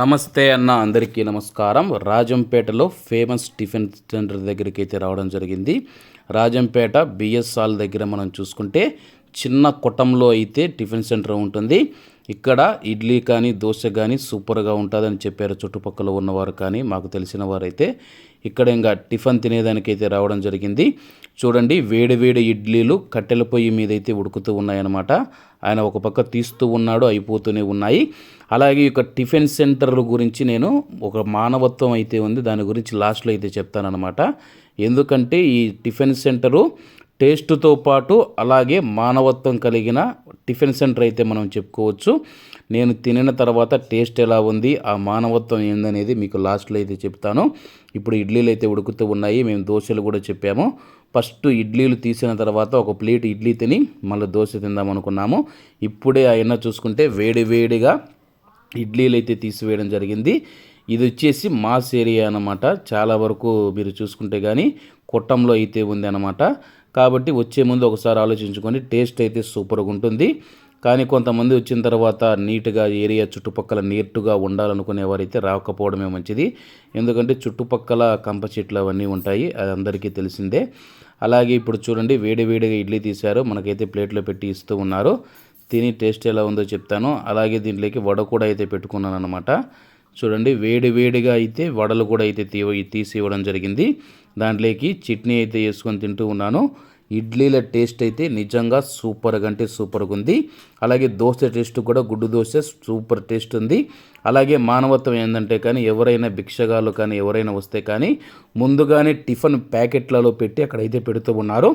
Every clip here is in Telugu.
నమస్తే అన్న అందరికీ నమస్కారం. రాజంపేటలో ఫేమస్ టిఫిన్ సెంటర్ దగ్గరికి అయితే రావడం జరిగింది. రాజంపేట బిఎస్ హాల్ దగ్గర మనం చూసుకుంటే చిన్న కొట్టంలో అయితే టిఫిన్ సెంటర్ ఉంటుంది. ఇక్కడ ఇడ్లీ కానీ దోశ కానీ సూపర్గా ఉంటుందని చెప్పారు చుట్టుపక్కల ఉన్నవారు కానీ మాకు తెలిసిన వారైతే. ఇక్కడ ఇంకా టిఫిన్ తినేదానికైతే రావడం జరిగింది. చూడండి వేడి వేడి ఇడ్లీలు కట్టెల పొయ్యి మీద అయితే ఉడుకుతూ ఉన్నాయన్నమాట. ఆయన ఒక పక్క తీస్తూ ఉన్నాడు అయిపోతూనే ఉన్నాయి. అలాగే ఇక టిఫిన్ సెంటర్ల గురించి నేను ఒక మానవత్వం అయితే ఉంది. దాని గురించి లాస్ట్లో అయితే చెప్తానన్నమాట. ఎందుకంటే ఈ టిఫిన్ సెంటరు టేస్ట్తో పాటు అలాగే మానవత్వం కలిగిన టిఫిన్ సెంటర్ అయితే మనం చెప్పుకోవచ్చు. నేను తినిన తర్వాత టేస్ట్ ఎలా ఉంది ఆ మానవత్వం ఏందనేది మీకు లాస్ట్లో అయితే చెప్తాను. ఇప్పుడు ఇడ్లీలు అయితే ఉడుకుతూ ఉన్నాయి మేము దోశలు కూడా చెప్పాము. ఫస్ట్ ఇడ్లీలు తీసిన తర్వాత ఒక ప్లేట్ ఇడ్లీ తిని మళ్ళీ దోశ తిందాం అనుకున్నాము. ఇప్పుడే ఆయన చూసుకుంటే వేడి వేడిగా ఇడ్లీలు అయితే తీసివేయడం జరిగింది. ఇది వచ్చేసి మాస్ ఏరియా అనమాట చాలా వరకు మీరు చూసుకుంటే కానీ కొట్టంలో అయితే ఉంది అనమాట కాబట్టి వచ్చే ముందు ఒకసారి ఆలోచించుకొని టేస్ట్ అయితే సూపర్గా ఉంటుంది. కానీ కొంతమంది వచ్చిన తర్వాత నీట్గా ఏరియా చుట్టుపక్కల నీట్గా ఉండాలనుకునే వారైతే రాకపోవడమే మంచిది. ఎందుకంటే చుట్టుపక్కల కంప చెట్లు అవన్నీ ఉంటాయి అది అందరికీ తెలిసిందే. అలాగే ఇప్పుడు చూడండి వేడి వేడిగా ఇడ్లీ తీశారు మనకైతే ప్లేట్లో పెట్టి ఇస్తూ ఉన్నారు. తిని టేస్ట్ ఎలా ఉందో చెప్తాను. అలాగే దీంట్లోకి వడ కూడా అయితే పెట్టుకున్నాను అనమాట చూడండి వేడి వేడిగా అయితే వడలు కూడా అయితే తీ తీసి ఇవ్వడం జరిగింది. దాంట్లోకి చట్నీ అయితే వేసుకొని తింటూ ఉన్నాను. ఇడ్లీల టేస్ట్ అయితే నిజంగా సూపర్గా అంటే సూపర్గా ఉంది. అలాగే దోశ టేస్ట్ కూడా గుడ్డు దోశ సూపర్ టేస్ట్ ఉంది. అలాగే మానవత్వం ఏంటంటే కానీ ఎవరైనా భిక్షగాలు కానీ ఎవరైనా వస్తే కానీ ముందుగానే టిఫిన్ ప్యాకెట్లలో పెట్టి అక్కడ అయితే పెడుతూ ఉన్నారు.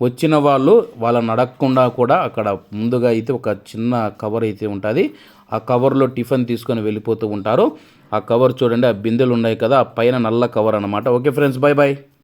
వచ్చిన వాళ్ళు వాళ్ళని అడగకుండా కూడా అక్కడ ముందుగా అయితే ఒక చిన్న కవర్ అయితే ఉంటుంది. ఆ కవర్లో టిఫిన్ తీసుకొని వెళ్ళిపోతూ ఉంటారు. ఆ కవర్ చూడండి ఆ బిందెలు ఉన్నాయి కదా ఆ పైన నల్ల కవర్ అనమాట ఓకే ఫ్రెండ్స్ బాయ్ బాయ్